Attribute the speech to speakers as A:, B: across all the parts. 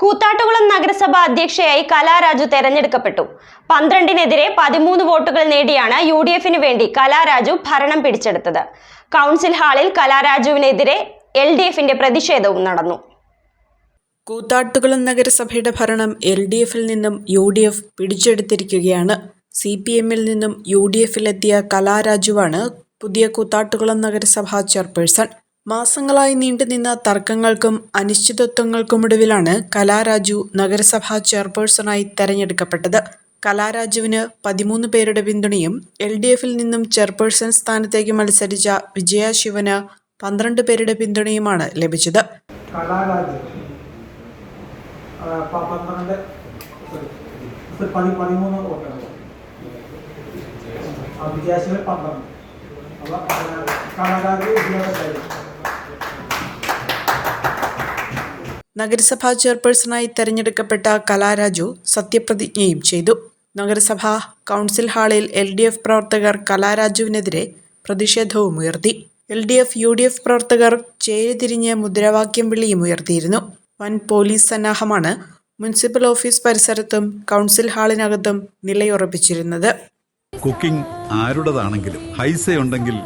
A: കൂത്താട്ടുകുളം നഗരസഭ അധ്യക്ഷയായി കലാരാജു തെരഞ്ഞെടുക്കപ്പെട്ടു. പന്ത്രണ്ടിനെതിരെ പതിമൂന്ന് വോട്ടുകൾ നേടിയാണ് യു ഡി എഫിന് വേണ്ടി കലാരാജു ഭരണം പിടിച്ചെടുത്തത്. കൗൺസിൽ ഹാളിൽ കലാരാജുവിനെതിരെ എൽ ഡി എഫിന്റെ പ്രതിഷേധവും നടന്നു.
B: കൂത്താട്ടുകുളം നഗരസഭയുടെ ഭരണം എൽ ഡി എഫിൽ നിന്നും യു ഡി എഫ് പിടിച്ചെടുത്തിരിക്കുകയാണ്. സി പി എമ്മിൽ നിന്നും യു ഡി എഫിലെത്തിയ കലാരാജുവാണ് പുതിയ കൂത്താട്ടുകുളം നഗരസഭാ ചെയർപേഴ്സൺ. മാസങ്ങളായി നീണ്ടുനിന്ന തർക്കങ്ങൾക്കും അനിശ്ചിതത്വങ്ങൾക്കുമൊടുവിലാണ് കലാരാജു നഗരസഭാ ചെയർപേഴ്സണായി തെരഞ്ഞെടുക്കപ്പെട്ടത്. കലാരാജുവിന് പതിമൂന്ന് പേരുടെ പിന്തുണയും എൽ ഡി എഫിൽ നിന്നും ചെയർപേഴ്സൺ സ്ഥാനത്തേക്ക് മത്സരിച്ച വിജയ ശിവന് പന്ത്രണ്ട് പേരുടെ പിന്തുണയുമാണ് ലഭിച്ചത്.
C: കലാരാജ്. ആ, പ- പന്ത്രണ്ട് sorry, sorry, പതി പതിമൂന്ന് വോട്ടുകൾ ആ, വിജയാശിവൻ പന്ത്രണ്ട് അപ്പൊ ആ, കലാരാജ് വിജയപ്പെട്ടു
B: നഗരസഭാ ചെയർപേഴ്സണായി തെരഞ്ഞെടുക്കപ്പെട്ട കലാരാജു സത്യപ്രതിജ്ഞയും ചെയ്തു. നഗരസഭാ കൗൺസിൽ ഹാളിൽ എൽ ഡി എഫ് പ്രവർത്തകർ കലാരാജുവിനെതിരെ പ്രതിഷേധവും ഉയർത്തി. L D F U D F പ്രവർത്തകർ ചേരിതിരിഞ്ഞ് മുദ്രാവാക്യം വിളിയും ഉയർത്തിയിരുന്നു. വൻ പോലീസ് സന്നാഹമാണ് മുനിസിപ്പൽ ഓഫീസ് പരിസരത്തും കൗൺസിൽ ഹാളിനകത്തും നിലയുറപ്പിച്ചിരുന്നത്.
D: കുക്കിംഗ് ആരുടേതാണെങ്കിലും ഹൈസ ഉണ്ടെങ്കിൽ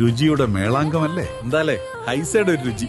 D: രുചിയുടെ മേളാങ്കമല്ലേ എന്താലേ? ഹൈസയുടെ ഒരു രുചി.